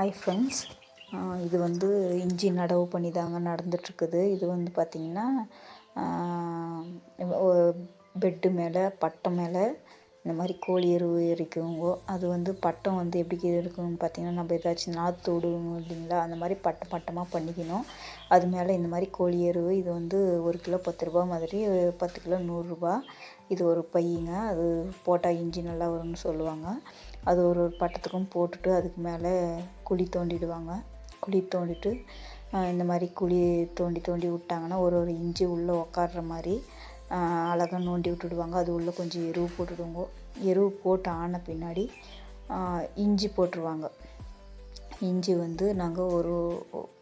Hi friends இது வந்து இஞ்சி நடவு பண்ணி தாங்க நடந்துட்டுருக்குது. இது வந்து பார்த்திங்கன்னா பெட்டு மேலே பட்டை மேலே இந்த மாதிரி கோழி எருவு எரிக்குவோங்க அது வந்து பட்டம் வந்து எப்படி இருக்குன்னு பார்த்தீங்கன்னா நம்ம ஏதாச்சும் நாற்று விடுவோம் இல்லைங்களா? அந்த மாதிரி பட்டம் பட்டமாக பண்ணிக்கணும். அது மேலே இந்த மாதிரி கோழி எருவு இது வந்து ஒரு கிலோ பத்து ரூபா மாதிரி பத்து கிலோ நூறுரூபா இது ஒரு பையங்க. அது போட்டால் இஞ்சி நல்லா வரும்னு சொல்லுவாங்க. அது ஒரு ஒரு பட்டத்துக்கும் போட்டுட்டு அதுக்கு மேலே குழி தோண்டிடுவாங்க. குழி தோண்டிட்டு இந்த மாதிரி குழி தோண்டி தோண்டி விட்டாங்கன்னா ஒரு ஒரு இஞ்சி உள்ளே உக்கார்ற மாதிரி அழகாக நோண்டி விட்டுடுவாங்க. அது உள்ளே கொஞ்சம் எருவு போட்டுடுவோங்க எருவு போட்டு ஆன பின்னாடி இஞ்சி போட்டுருவாங்க. இஞ்சி வந்து நாங்கள் ஒரு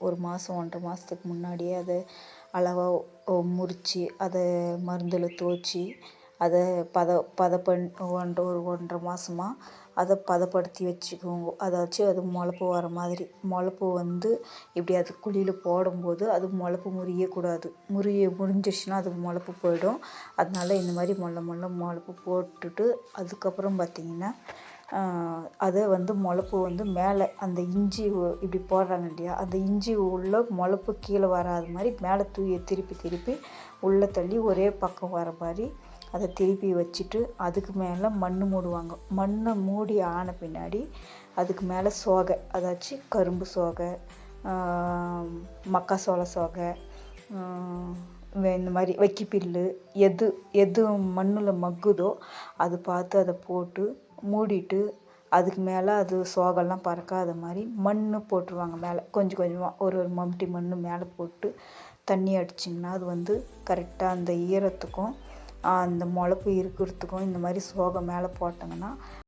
ஒரு மாதம் ஒன்றரை மாதத்துக்கு முன்னாடியே அதை அளவாக முறித்து அதை மருந்தில் துவச்சி அதை பத பதப்பண் ஒன்று ஒரு ஒன்றரை மாதமா அதை பதப்படுத்தி வச்சுக்குவோங்க வச்சு அது முளப்பு வர மாதிரி முளப்பு வந்து இப்படி அது குழியில் போடும்போது அது முளப்பு முறியக்கூடாது முறிய முறிஞ்சிருச்சுன்னா அது முளப்பு போயிடும். அதனால இந்த மாதிரி மொள்ள மொள்ள முளப்பு போட்டுட்டு அதுக்கப்புறம் பார்த்திங்கன்னா அதை வந்து முளப்பு வந்து மேலே அந்த இஞ்சி இப்படி போடுறாங்க இல்லையா? அந்த இஞ்சி உள்ள முளப்பு கீழே வராத மாதிரி மேலே தூய திருப்பி திருப்பி உள்ளே தள்ளி ஒரே பக்கம் வர மாதிரி அதை திருப்பி வச்சுட்டு அதுக்கு மேலே மண் மூடுவாங்க. மண்ணை மூடி ஆன பின்னாடி அதுக்கு மேலே சோகை. அதாச்சு கரும்பு சோகை மக்காசோள சோகை இந்த மாதிரி வைக்கிப்பில்லு எது எது மண்ணில் மக்குதோ அது பார்த்து அதை போட்டு மூடிட்டு அதுக்கு மேலே அது சோகெல்லாம் பறக்காத மாதிரி மண் போட்டுருவாங்க மேலே. கொஞ்சம் கொஞ்சமாக ஒரு ஒரு மம்டி மண் மேலே போட்டு தண்ணி அடிச்சிங்கன்னா அது வந்து கரெக்டாக அந்த ஈரத்துக்கும் அந்த முளப்பு இருக்கிறதுக்கும் இந்த மாதிரி சோகை மேலே போட்டாங்கன்னா